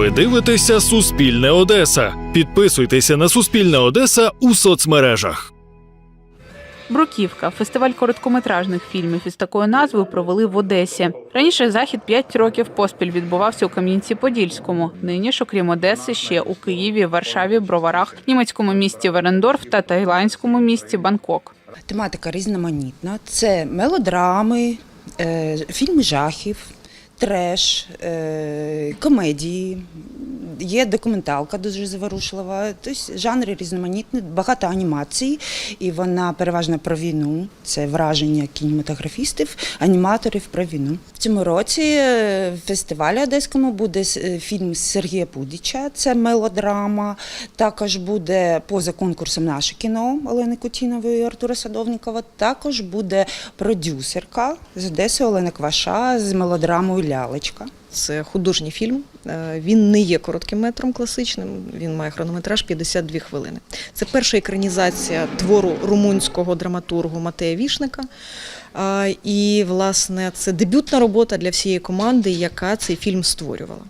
Ви дивитеся Суспільне Одеса. Підписуйтеся на Суспільне Одеса у соцмережах. Бруківка фестиваль короткометражних фільмів із такою назвою провели в Одесі. Раніше захід 5 років поспіль відбувався у Кам'янці-Подільському. Нині ж, окрім Одеси, ще у Києві, Варшаві, Броварах, німецькому місті Верендорф та тайландському місті Бангкок. Тематика різноманітна. Це мелодрами, е, фільми жахів, треш, е, комедії. Є документалка дуже заворушлива. Тобто жанри різноманітні, багато анімацій, і вона переважно про війну. Це враження кінематографістів, аніматорів про війну. В цьому році е, в фестивалі Одеському буде е, фільм Сергія Пудіча, це мелодрама. Також буде поза конкурсом наше кіно Олени Кутінової і Артура Садовнікова. Також буде продюсерка з Одеси Олена Кваша з мелодрамою Лялечка. Це художній фільм. Е, Він не є коротким метром класичним. Він має хронометраж 52 хвилини. Це перша екранізація твору румунського драматургу Матея Вішника. І, власне, це дебютна робота для всієї команди, яка цей фільм створювала.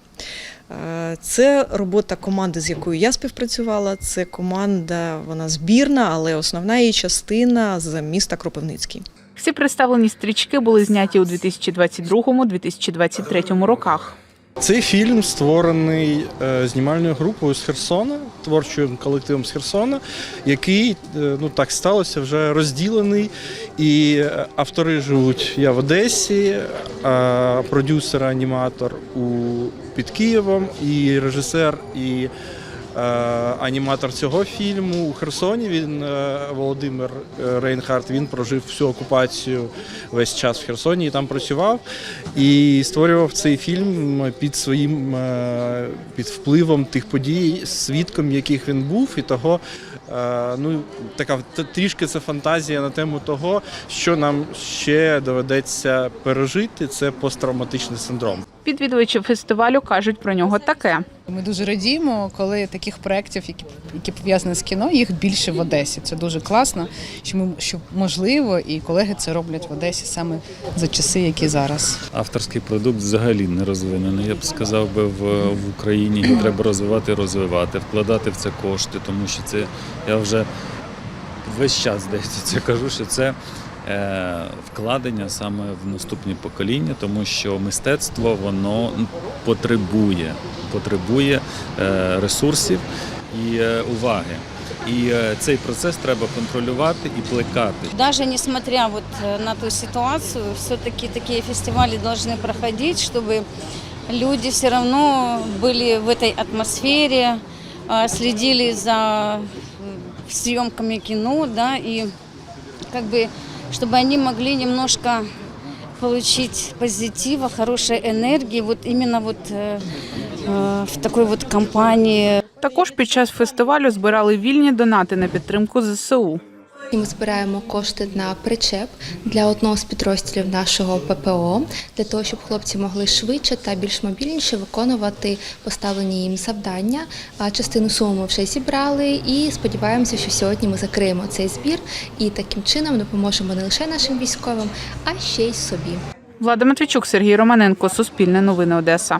Е, Це робота команди, з якою я співпрацювала. Це команда, вона збірна, але основна її частина з міста Кропивницький. Всі представлені стрічки були зняті у 2022-2023 роках. Цей фільм створений е, знімальною групою з Херсона, творчим колективом з Херсона, який е, ну так сталося вже розділений. І е, автори живуть я в Одесі, а продюсер, аніматор у під Києвом, і режисер, і аніматор цього фільму у Херсоні. Він е, Володимир е, Рейнхард. Він прожив всю окупацію весь час в Херсоні і там працював. І створював цей фільм під своїм е, під впливом тих подій, свідком яких він був, і того. е, Ну, така трішки це фантазія на тему того, що нам ще доведеться пережити. Це посттравматичний синдром. Відвідувачі фестивалю кажуть про нього таке. Ми дуже радіємо, коли таких проєктів, які, які пов'язані з кіно, їх більше в Одесі. Це дуже класно, що ми що можливо, і колеги це роблять в Одесі саме за часи, які зараз. Авторський продукт взагалі не розвинений. Я б сказав би в, в Україні його треба розвивати, розвивати, вкладати в це кошти, тому що це я вже весь час здається це кажу, що це вкладення саме в наступні покоління, тому що мистецтво воно потребує, потребує е, ресурсів і е, уваги. І е, цей процес треба контролювати і плекати. Даже несмотря вот э, на ту ситуацию, все-таки такие фестивали должны проходить, чтобы люди все равно были в этой атмосфере, э, следили за э, съемками кино, да, и как бы, чтобы они могли немножко получить позитива, хорошей энергии, вот именно вот э, э, в такой вот компании Також під час фестивалю збирали вільні донати на підтримку ЗСУ. І Ми збираємо кошти на причеп для одного з підрозділів нашого ППО, для того, щоб хлопці могли швидше та більш мобільніше виконувати поставлені їм завдання. Частину суми ми вже зібрали і сподіваємося, що сьогодні ми закриємо цей збір і таким чином допоможемо не лише нашим військовим, а ще й собі. Влада Матвійчук, Сергій Романенко, Суспільне новини Одеса.